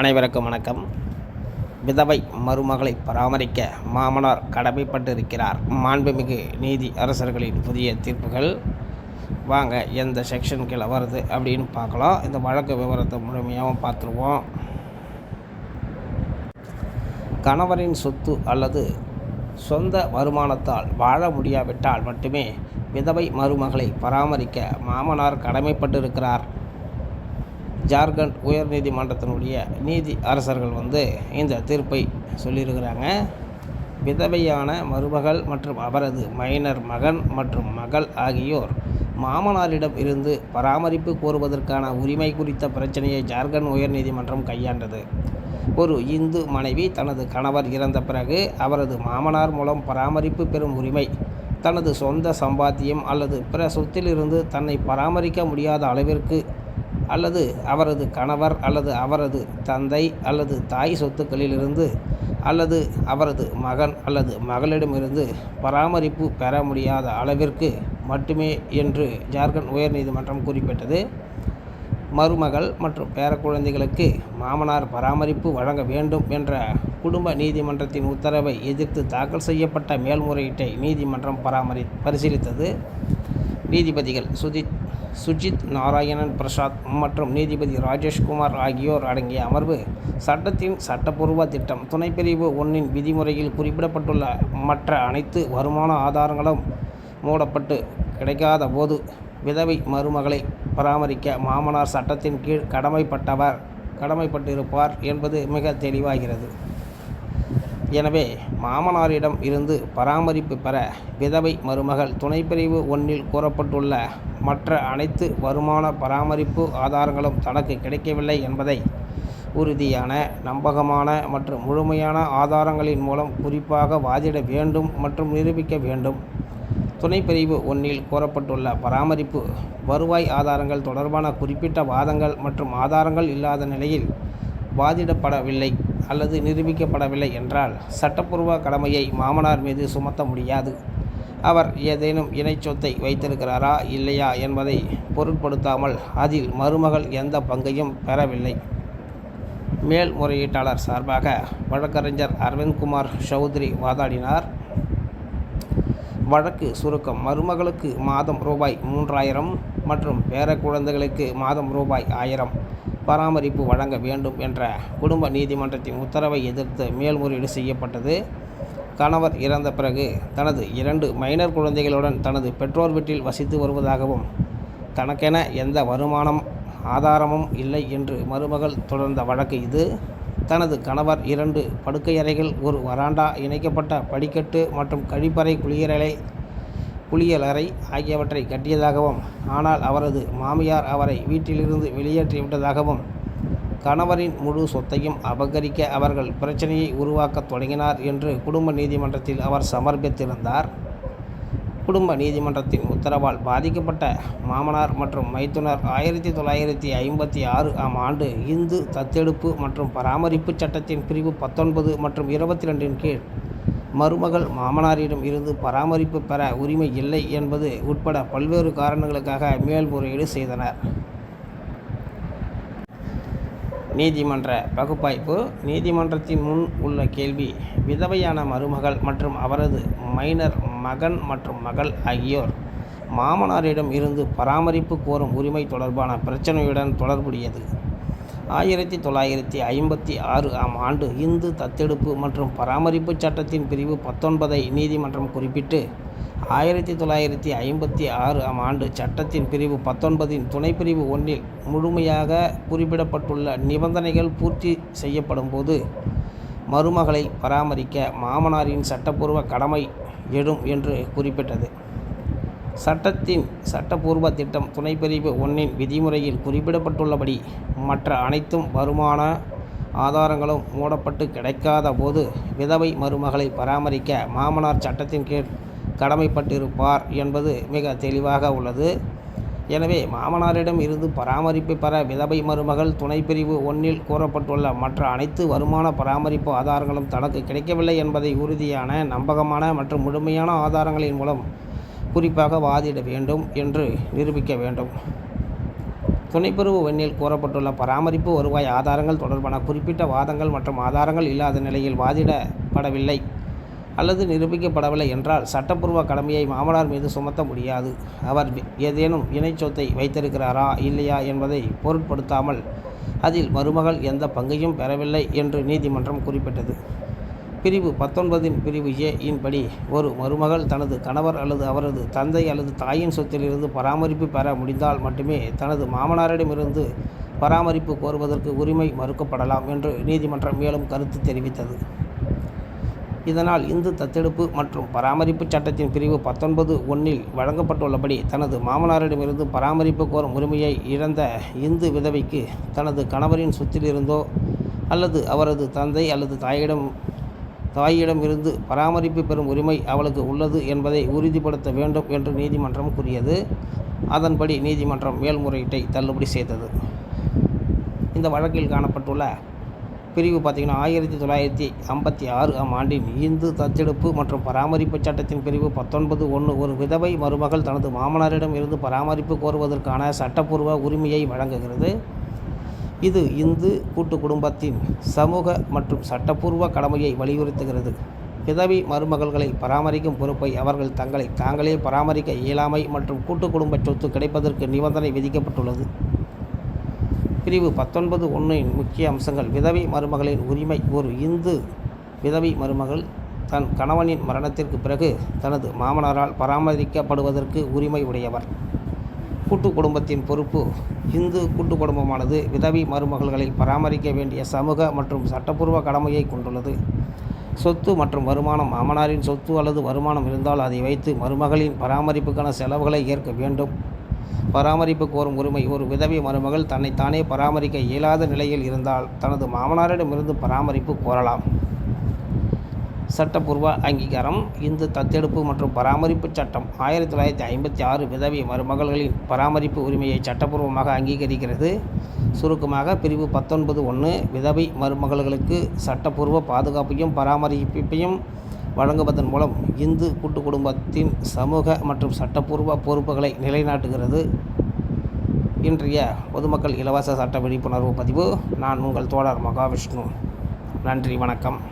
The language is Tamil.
அனைவருக்கும் வணக்கம். விதவை மருமகளை பராமரிக்க மாமனார் கடமைப்பட்டிருக்கிறார். மாண்புமிகு நீதி அரசர்களின் புதிய தீர்ப்புகள். வாங்க எந்த செக்ஷன் கீழே வருது அப்படின்னு பார்க்கலாம். இந்த வழக்கு விவரத்தை முழுமையாகவும் பார்த்துருவோம். கணவரின் சொத்து அல்லது சொந்த வருமானத்தால் வாழ முடியாவிட்டால் மட்டுமே விதவை மருமகளை பராமரிக்க மாமனார் கடமைப்பட்டிருக்கிறார். ஜார்க்கண்ட் உயர்நீதிமன்றத்தினுடைய நீதி அரசர்கள் வந்து இந்த தீர்ப்பை சொல்லியிருக்கிறாங்க. விதவையான மருமகள் மற்றும் அவரது மைனர் மகன் மற்றும் மகள் ஆகியோர் மாமனாரிடம் இருந்து பராமரிப்பு கோருவதற்கான உரிமை குறித்த பிரச்சனையை ஜார்க்கண்ட் உயர்நீதிமன்றம் கையாண்டது. ஒரு இந்து மனைவி தனது கணவர் இறந்த பிறகு அவரது மாமனார் மூலம் பராமரிப்பு பெறும் உரிமை தனது சொந்த சம்பாத்தியம் அல்லது பிற சொத்திலிருந்து தன்னை பராமரிக்க முடியாத அளவிற்கு அல்லது அவரது கணவர் அல்லது அவரது தந்தை அல்லது தாய் சொத்துக்களிலிருந்து அல்லது அவரது மகன் அல்லது மகளிடமிருந்து பராமரிப்பு பெற முடியாத அளவிற்கு மட்டுமே என்று ஜார்க்கண்ட் உயர்நீதிமன்றம் குறிப்பிட்டது. மருமகள் மற்றும் பேரக்குழந்தைகளுக்கு மாமனார் பராமரிப்பு வழங்க வேண்டும் என்ற குடும்ப நீதிமன்றத்தின் உத்தரவை எதிர்த்து தாக்கல் செய்யப்பட்ட மேல்முறையீட்டை நீதிமன்றம் பராமரி பரிசீலித்தது. நீதிபதிகள் சுஜித் சுஜித் நாராயணன் பிரசாத் மற்றும் நீதிபதி ராஜேஷ்குமார் ஆகியோர் அடங்கிய அமர்வு சட்டத்தின் சட்டப்பூர்வ திட்டம் துணைப்பிரிவு ஒன்றின் விதிமுறையில் குறிப்பிடப்பட்டுள்ள மற்ற அனைத்து வருமான ஆதாரங்களும் மூடப்பட்டு கிடைக்காத போது விதவை மருமகளை பராமரிக்க மாமனார் சட்டத்தின் கீழ் கடமைப்பட்டவர் கடமைப்பட்டிருப்பார் என்பது மிக தெளிவாகிறது. எனவே மாமனாரிடம் இருந்து பராமரிப்பு பெற விதவை மருமகள் துணைப்பிரிவு ஒன்றில் கூறப்பட்டுள்ள மற்ற அனைத்து வருமான பராமரிப்பு ஆதாரங்களும் தனக்கு கிடைக்கவில்லை என்பதை உறுதியான நம்பகமான மற்றும் முழுமையான ஆதாரங்களின் மூலம் குறிப்பாக வாதிட வேண்டும் மற்றும் நிரூபிக்க வேண்டும். துணைப்பிரிவு ஒன்றில் கூறப்பட்டுள்ள பராமரிப்பு வருவாய் ஆதாரங்கள் தொடர்பான குறிப்பிட்ட வாதங்கள் மற்றும் ஆதாரங்கள் இல்லாத நிலையில் வாதிடப்படவில்லை. அல்லது நிரூபிக்கப்படவில்லை என்றால் சட்டப்பூர்வ கடமையை மாமனார் மீது சுமத்த முடியாது. அவர் ஏதேனும் இணை சொத்தை வைத்திருக்கிறாரா இல்லையா என்பதை பொருட்படுத்தாமல் அதில் மருமகள் எந்த பங்கையும் பெறவில்லை. மேல்முறையீட்டாளர் சார்பாக வழக்கறிஞர் அரவிந்த்குமார் சௌத்ரி வாதாடினார். வழக்கு சுருக்கம் மருமகளுக்கு மாதம் ரூபாய் மூன்றாயிரம் மற்றும் பேர குழந்தைகளுக்கு மாதம் ரூபாய் ஆயிரம். பராமரிப்பு வழங்க வேண்டும் என்ற குடும்ப நீதிமன்றத்தின் உத்தரவை எதிர்த்து மேல்முறையீடு செய்யப்பட்டது. கணவர் இறந்த பிறகு தனது இரண்டு மைனர் குழந்தைகளுடன் தனது பெற்றோர் வீட்டில் வசித்து வருவதாகவும் தனக்கென எந்த வருமானம் ஆதாரமும் இல்லை என்று மருமகள் தொடர்ந்த வழக்கு இது. தனது கணவர் இரண்டு படுக்கையறைகள் ஒரு வராண்டா இணைக்கப்பட்ட படிக்கட்டு மற்றும் கழிப்பறை குளியலறை குளியலறை ஆகியவற்றை கட்டியதாகவும் ஆனால் அவரது மாமியார் அவரை வீட்டிலிருந்து வெளியேற்றிவிட்டதாகவும் கணவரின் முழு சொத்தையும் அபகரிக்க அவர்கள் பிரச்சனையை உருவாக்கத் தொடங்கினார் என்று குடும்ப நீதிமன்றத்தில் அவர் சமர்ப்பித்திருந்தார். குடும்ப நீதிமன்றத்தின் உத்தரவால் பாதிக்கப்பட்ட மாமனார் மற்றும் மைத்துனர் ஆயிரத்தி தொள்ளாயிரத்தி ஐம்பத்தி ஆறு ஆம் ஆண்டு இந்து தத்தெடுப்பு மற்றும் பராமரிப்பு சட்டத்தின் பிரிவு பத்தொன்பது மற்றும் இருபத்தி ரெண்டின் கீழ் மருமகள் மாமனாரிடம் இருந்து பராமரிப்பு பெற உரிமை இல்லை என்பது உட்பட பல்வேறு காரணங்களுக்காக மேல்முறையீடு செய்தனர். நீதிமன்ற பகுப்பாய்ப்பு. நீதிமன்றத்தின் முன் உள்ள கேள்வி விதவையான மருமகள் மற்றும் அவரது மைனர் மகன் மற்றும் மகள் ஆகியோர் மாமனாரிடம் இருந்து பராமரிப்பு கோரும் உரிமை தொடர்பான பிரச்சனையுடன் தொடர்புடையது. ஆயிரத்தி தொள்ளாயிரத்தி ஐம்பத்தி ஆறு ஆம் ஆண்டு இந்து தத்தெடுப்பு மற்றும் பராமரிப்பு சட்டத்தின் பிரிவு பத்தொன்பதை நீதிமன்றம் குறிப்பிட்டு ஆயிரத்தி தொள்ளாயிரத்தி ஐம்பத்தி ஆறு ஆம் ஆண்டு சட்டத்தின் பிரிவு பத்தொன்பதின் துணைப்பிரிவு ஒன்றில் முழுமையாக குறிப்பிடப்பட்டுள்ள நிபந்தனைகள் பூர்த்தி செய்யப்படும் போது மருமகளை பராமரிக்க மாமனாரின் சட்டப்பூர்வ கடமை எழும் என்று குறிப்பிட்டது. சட்டத்தின் சட்டப்பூர்வ திட்டம் துணைப்பிரிவு ஒன்றின் விதிமுறையில் குறிப்பிடப்பட்டுள்ளபடி மற்ற அனைத்தும் வருமான ஆதாரங்களும் மூடப்பட்டு கிடைக்காத போது விதவை மருமகளை பராமரிக்க மாமனார் சட்டத்தின் கீழ் கடமைப்பட்டிருப்பார் என்பது மிக தெளிவாக உள்ளது. எனவே மாமனாரிடம் இருந்து பராமரிப்பு பெற விதவை மருமகள் துணைப்பிரிவு ஒன்றில் கூறப்பட்டுள்ள மற்ற அனைத்து வருமான பராமரிப்பு ஆதாரங்களும் தனக்கு கிடைக்கவில்லை என்பதை உறுதியான நம்பகமான மற்றும் முழுமையான ஆதாரங்களின் மூலம் குறிப்பாக வாதிட வேண்டும் என்று நிரூபிக்க வேண்டும். துணைப்பிரிவு எண்ணில் கூறப்பட்டுள்ள பராமரிப்பு வருவாய் ஆதாரங்கள் தொடர்பான குறிப்பிட்ட வாதங்கள் மற்றும் ஆதாரங்கள் இல்லாத நிலையில் வாதிடப்படவில்லை அல்லது நிரூபிக்கப்படவில்லை என்றால் சட்டப்பூர்வ கடமையை மாமனார் மீது சுமத்த முடியாது. அவர் ஏதேனும் இணை சொத்தை வைத்திருக்கிறாரா இல்லையா என்பதை பொருட்படுத்தாமல் அதில் மருமகள் எந்த பங்கையும் பெறவில்லை என்று நீதிமன்றம் குறிப்பிட்டது. பிரிவு பத்தொன்பதின் பிரிவு ஏ இன்படி ஒரு மருமகள் தனது கணவர் அல்லது அவரது தந்தை அல்லது தாயின் சொத்திலிருந்து பராமரிப்பு பெற முடிந்தால் மட்டுமே தனது மாமனாரிடமிருந்து பராமரிப்பு கோருவதற்கு உரிமை மறுக்கப்படலாம் என்று நீதிமன்றம் மேலும் கருத்து தெரிவித்தது. இதனால் இந்து தத்தெடுப்பு மற்றும் பராமரிப்பு சட்டத்தின் பிரிவு பத்தொன்பது ஒன்றில் வழங்கப்பட்டுள்ளபடி தனது மாமனாரிடமிருந்து பராமரிப்பு கோரும் உரிமையை இழந்த இந்து விதவைக்கு தனது கணவரின் சொத்திலிருந்தோ அல்லது அவரது தந்தை அல்லது தாயிடம் தாயிடமிருந்து பராமரிப்பு பெறும் உரிமை அவளுக்கு உள்ளது என்பதை உறுதிப்படுத்த வேண்டும் என்று நீதிமன்றம் கூறியது. அதன்படி நீதிமன்றம் மேல்முறையீட்டை தள்ளுபடி செய்தது. இந்த வழக்கில் காணப்பட்டுள்ள பிரிவு பார்த்திங்கன்னா ஆயிரத்தி தொள்ளாயிரத்தி ஐம்பத்தி ஆறு ஆம் ஆண்டின் இந்து தத்தெடுப்பு மற்றும் பராமரிப்பு சட்டத்தின் பிரிவு பத்தொன்பது ஒன்று ஒரு விதவை மருமகள் தனது மாமனாரிடம் இருந்து பராமரிப்பு கோருவதற்கான சட்டப்பூர்வ உரிமையை வழங்குகிறது. இது இந்து கூட்டு குடும்பத்தின் சமூக மற்றும் சட்டப்பூர்வ கடமையை வலியுறுத்துகிறது. விதவி மருமகள்களை பராமரிக்கும் பொறுப்பை அவர்கள் தங்களை தாங்களே பராமரிக்க இயலாமை மற்றும் கூட்டு குடும்ப சொத்து கிடைப்பதற்கு நிபந்தனை விதிக்கப்பட்டுள்ளது. பிரிவு பத்தொன்பது ஒன்றின் முக்கிய அம்சங்கள். விதவி மருமகளின் உரிமை. ஒரு இந்து விதவி மருமகள் தன் கணவனின் மரணத்திற்கு பிறகு தனது மாமனாரால் பராமரிக்கப்படுவதற்கு உரிமை உடையவர். கூட்டு குடும்பத்தின் பொறுப்பு இந்து கூட்டு குடும்பமானது விதவி மருமகள்களை பராமரிக்க வேண்டிய சமூக மற்றும் சட்டப்பூர்வ கடமையை கொண்டுள்ளது. சொத்து மற்றும் வருமானம் மாமனாரின் சொத்து அல்லது வருமானம் இருந்தால் அதை வைத்து மருமகளின் பராமரிப்புக்கான செலவுகளை ஏற்க வேண்டும். பராமரிப்பு கோரும் உரிமை ஒரு விதவி மருமகள் தன்னைத்தானே பராமரிக்க இயலாத நிலையில் இருந்தால் தனது மாமனாரிடமிருந்து பராமரிப்பு கோரலாம். சட்டப்பூர்வ அங்கீகாரம் இந்து தத்தெடுப்பு மற்றும் பராமரிப்பு சட்டம் ஆயிரத்தி தொள்ளாயிரத்தி ஐம்பத்தி ஆறு விதவி மருமகள்களின் பராமரிப்பு உரிமையை சட்டப்பூர்வமாக அங்கீகரிக்கிறது. சுருக்கமாக பிரிவு பத்தொன்பது ஒன்று விதவை மருமகள்களுக்கு சட்டப்பூர்வ பாதுகாப்பையும் பராமரிப்பையும் வழங்குவதன் மூலம் இந்து கூட்டு குடும்பத்தின் சமூக மற்றும் சட்டப்பூர்வ பொறுப்புகளை நிலைநாட்டுகிறது. இன்றைய பொதுமக்கள் இலவச சட்ட விழிப்புணர்வு பதிவு. நான் உங்கள் தோழர் மகாவிஷ்ணு. நன்றி வணக்கம்.